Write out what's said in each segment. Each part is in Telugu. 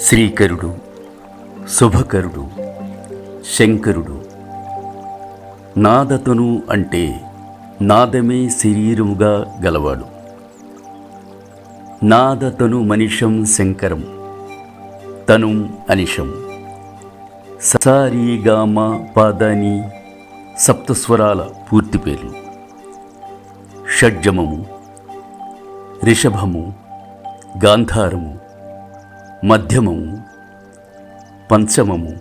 శ్రీకరుడు శుభకరుడు శంకరుడు. నాదతను అంటే నాదమే శరీరముగా గలవాడు. నాదతను మనిషం శంకరం తను అనిషం. సారీగామ పాదాని సప్తస్వరాల పూర్తి పేర్లు. షడ్జమము రిషభము గాంధారము మధ్యమము పంచమము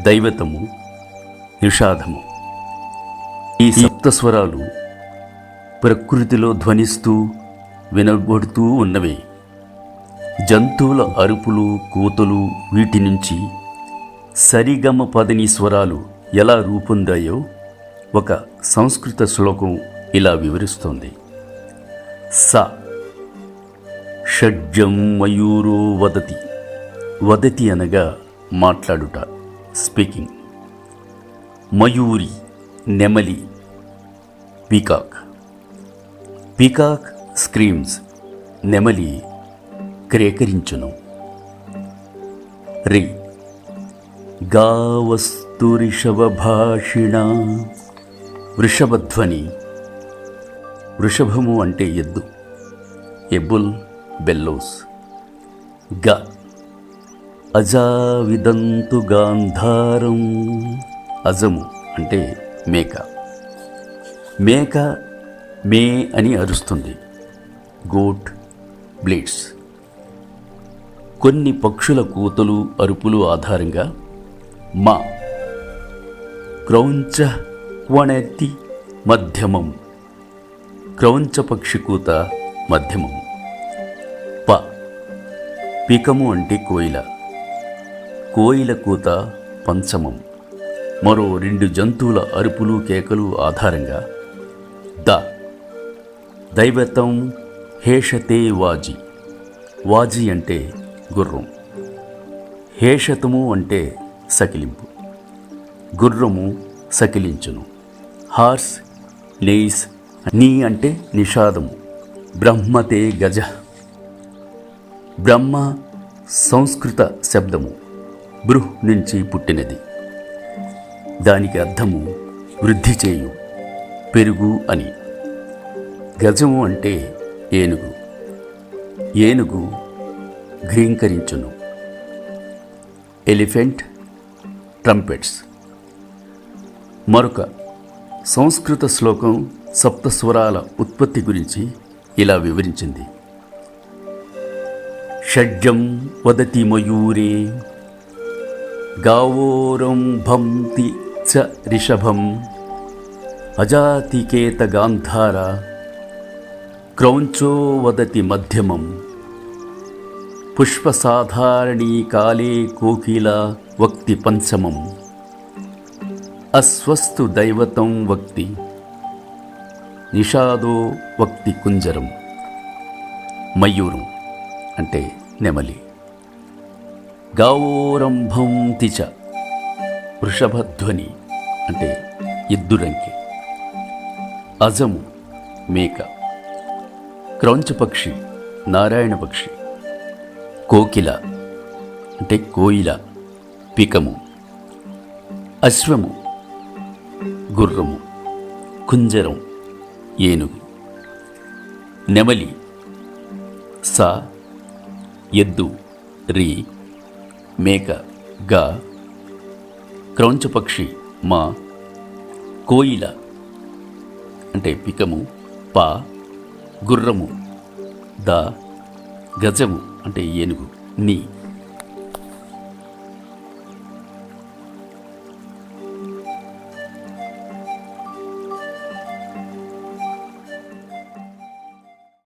దైవతము నిషాదము ఈ సప్తస్వరాలు ప్రకృతిలో ధ్వనిస్తూ వినబడుతూ ఉన్నవే. జంతువుల అరుపులు కూతలు వీటి నుంచి సరిగమ పదని స్వరాలు ఎలా రూపొందాయో ఒక సంస్కృత శ్లోకం ఇలా వివరిస్తోంది. స షడ్జం మయూరో వదతి. వదతి అనగా మాట్లాడుట స్పీకింగ్. మయూరి నెమలి పీకాక్. పీకాక్ స్క్రీమ్స్ నెమలి క్రేకరించును. రి. గావస్తు రిషభభాషిణ వృషభధ్వని. వృషభము అంటే ఎద్దు. A bull bellows. గ. అజావిదంతు గాంధారం. అజము అంటే మేక. మేక మే అని అరుస్తుంది. Goat bleats. కొన్ని పక్షుల కూతలు అరుపులు ఆధారంగా మా. క్రౌంచ వణతి మధ్యమం. క్రౌంచ పక్షి కూత మధ్యమం. పీకము అంటే కోయిల. కోయిల కూత పంచమం. మరో రెండు జంతువుల అరుపులు కేకలు ఆధారంగా ద. దైవతం హేషతే వాజి. వాజి అంటే గుర్రం. హేషతము అంటే సకిలింపు. గుర్రము సకిలించును. హార్స్ నెయిస్ నీ అంటే నిషాదము. బ్రహ్మతే గజ. బ్రహ్మ సంస్కృత శబ్దము బృహ్ నుంచి పుట్టినది. దానికి అర్థము వృద్ధి చేయు పెరుగు అని. గజము అంటే ఏనుగు. ఏనుగు గ్రీంకరించును ఎలిఫెంట్ ట్రంపెట్స్. మరొక సంస్కృత శ్లోకం సప్తస్వరాల ఉత్పత్తి గురించి ఇలా వివరించింది. షడ్జం వదతి మయూరే గావోరంభంతి చ రిషభం అజాతికేత గాంధార క్రౌంచో వదతి మధ్యమం పుష్పసాధారణీ కాలే కోకిల వక్తి పంచమం అస్వస్తు దైవతం వక్తి నిషాదో వక్తి కుంజరం మయూరం అంటే నెమలి. గౌరంభం తిచ వృషభధ్వని అంటే ఎద్దురంకి అజము మేక. క్రౌంచపక్షి నారాయణ పక్షి. కోకిల అంటే కోయిల పికము. అశ్వము గుర్రము. కుంజరం ఏనుగు. నెమలి సా ఎద్దు రి మేక గా క్రౌంచపక్షి మా కోయిల అంటే పికము పా గుర్రము ద గజము అంటే ఏనుగు నీ.